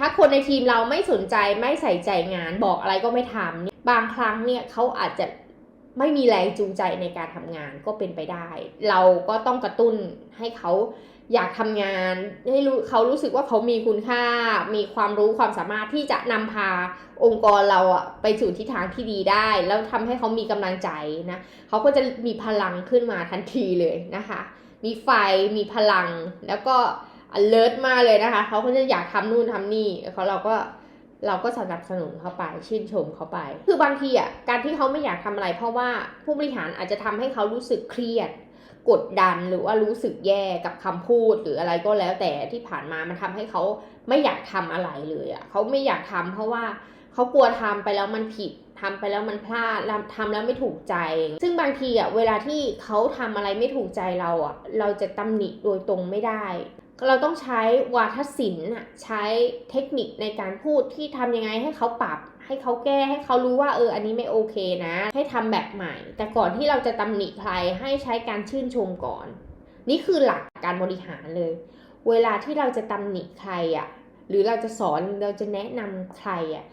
ถ้าคนในทีมเราไม่สนใจไม่ใส่ใจงานบอกอะไรก็ไม่ทำเนี่ยบางครั้งเนี่ยเขาอาจจะไม่มีแรงจูงใจในการทำงานก็เป็นไปได้ เราก็ต้องกระตุ้นให้เขาอยากทำงานให้รู้เขารู้สึกว่าเขามีคุณค่า มีความรู้ความสามารถที่จะนำพาองค์กรเราอะไปสู่ทิศทางที่ดีได้ แล้วทำให้เขามีกำลังใจนะเขาก็จะมีพลังขึ้นมาทันทีเลยนะคะ มีไฟมีพลังแล้วก็ alert มากเลยนะคะเขาก็จะอยากทำนู่นทำนี่เขาเราก็เราก็สนับสนุนเขาไปชื่นชมเขาไป คือบางทีอะการที่เขาไม่อยากทำอะไร เพราะว่าผู้บริหารอาจจะทำให้เขารู้สึกเครียด กดดันหรือว่ารู้สึกแย่กับคำพูดหรืออะไรก็แล้วแต่ที่ผ่านมามันทำให้เขาไม่อยากทำอะไรเลยอะเขาไม่อยากทำเพราะว่าเขากลัวทำไปแล้วมันผิดทำไปแล้วมันพลาดทำแล้วไม่ถูกใจ ซึ่งบางทีอะเวลาที่เขาทำอะไรไม่ถูกใจเราอะเราจะตำหนิโดยตรงไม่ได้ เราต้องใช้วาทศิลป์ใช้เทคนิคในการพูดที่ทำยังไงให้เขาปรับ ให้เขาแก้ให้เขารู้ว่าเอออันนี้ไม่โอเคนะ ให้ทำแบบใหม่ แต่ก่อนที่เราจะตำหนิใครให้ใช้การชื่นชมก่อน นี่คือหลักการบริหารเลย เวลาที่เราจะตำหนิใครอะ่ะหรือเราจะสอนเราจะแนะนำใครอะ่ะ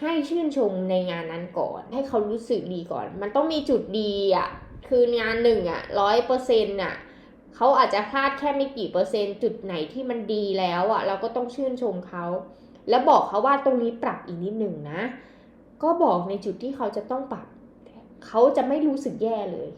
ให้ชื่นชมในงานนั้นก่อน ให้เขารู้สึกดีก่อน มันต้องมีจุดดีอะ่ะคืองานหนึ่งอะร้อยเปอร์เซ็นต์อะ เขาอาจจะพลาดแค่ไม่กี่เปอร์เซ็นต์จุดไหนที่มันดีแล้วอะ เราก็ต้องชื่นชมเขา แล้วบอกเขาว่าตรงนี้ปรับอีกนิดหนึ่งนะ ก็บอกในจุดที่เขาจะต้องปรับ เขาจะไม่รู้สึกแย่เลย